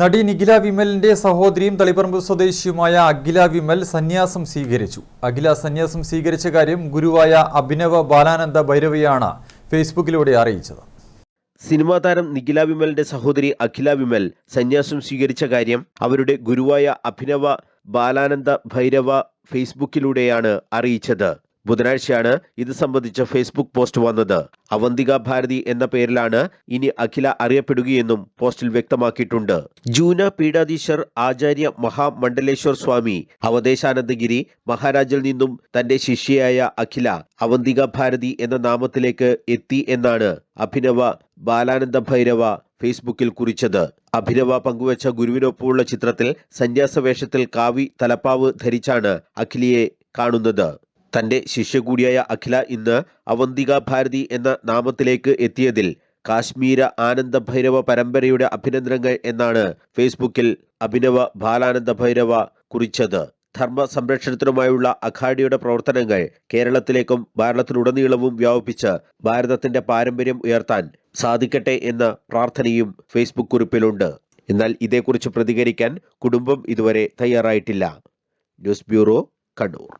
നടി നിഖില വിമലിന്റെ സഹോദരിയും തളിപ്പറമ്പ് സ്വദേശിയുമായ അഖില വിമൽ സന്യാസം സ്വീകരിച്ചു. അഖില സന്യാസം സ്വീകരിച്ച കാര്യം ഗുരുവായ അഭിനവ ബാലാനന്ദ ഭൈരവിയാണ് ഫേസ്ബുക്കിലൂടെ അറിയിച്ചത്. സിനിമാ താരം നിഖില വിമലിന്റെ സഹോദരി അഖില വിമൽ സന്യാസം സ്വീകരിച്ച കാര്യം അവരുടെ ഗുരുവായ അഭിനവ ബാലാനന്ദ ഭൈരവ ഫേസ്ബുക്കിലൂടെയാണ് അറിയിച്ചത്. ബുധനാഴ്ചയാണ് ഇത് സംബന്ധിച്ച ഫേസ്ബുക്ക് പോസ്റ്റ് വന്നത്. അവന്തിക ഭാരതി എന്ന പേരിലാണ് ഇനി അഖില അറിയപ്പെടുകയെന്നും പോസ്റ്റിൽ വ്യക്തമാക്കിയിട്ടുണ്ട്. ജൂന പീഠാധീശർ ആചാര്യ മഹാമണ്ഡലേശ്വർ സ്വാമി അവദേശാനന്ദഗിരി മഹാരാജിൽ നിന്നും തന്റെ ശിഷ്യയായ അഖില അവന്തിക ഭാരതി എന്ന നാമത്തിലേക്ക് എത്തി എന്നാണ് അഭിനവ ബാലാനന്ദ ഭൈരവ ഫേസ്ബുക്കിൽ കുറിച്ചത്. അഭിനവ പങ്കുവച്ച ഗുരുവിനൊപ്പമുള്ള ചിത്രത്തിൽ സന്യാസവേഷത്തിൽ കാവി തലപ്പാവ് ധരിച്ചാണ് അഖിലയെ കാണുന്നത്. തന്റെ ശിഷ്യ കൂടിയായ അഖില ഇന്ന് അവന്തിക ഭാരതി എന്ന നാമത്തിലേക്ക് എത്തിയതിൽ കാശ്മീര ആനന്ദ ഭൈരവ പരമ്പരയുടെ അഭിനന്ദനങ്ങൾ എന്നാണ് ഫേസ്ബുക്കിൽ അഭിനവ ബാലാനന്ദ ഭൈരവ കുറിച്ചത്. ധർമ്മ സംരക്ഷണത്തിനുമായുള്ള അഖാഡിയുടെ പ്രവർത്തനങ്ങൾ കേരളത്തിലേക്കും ഭാരതത്തിലുടനീളവും വ്യാപിപ്പിച്ച് ഭാരതത്തിന്റെ പാരമ്പര്യം ഉയർത്താൻ സാധിക്കട്ടെ എന്ന പ്രാർത്ഥനയും ഫേസ്ബുക്ക് കുറിപ്പിലുണ്ട്. എന്നാൽ ഇതേക്കുറിച്ച് പ്രതികരിക്കാൻ കുടുംബം ഇതുവരെ തയ്യാറായിട്ടില്ല. News bureau Kannur.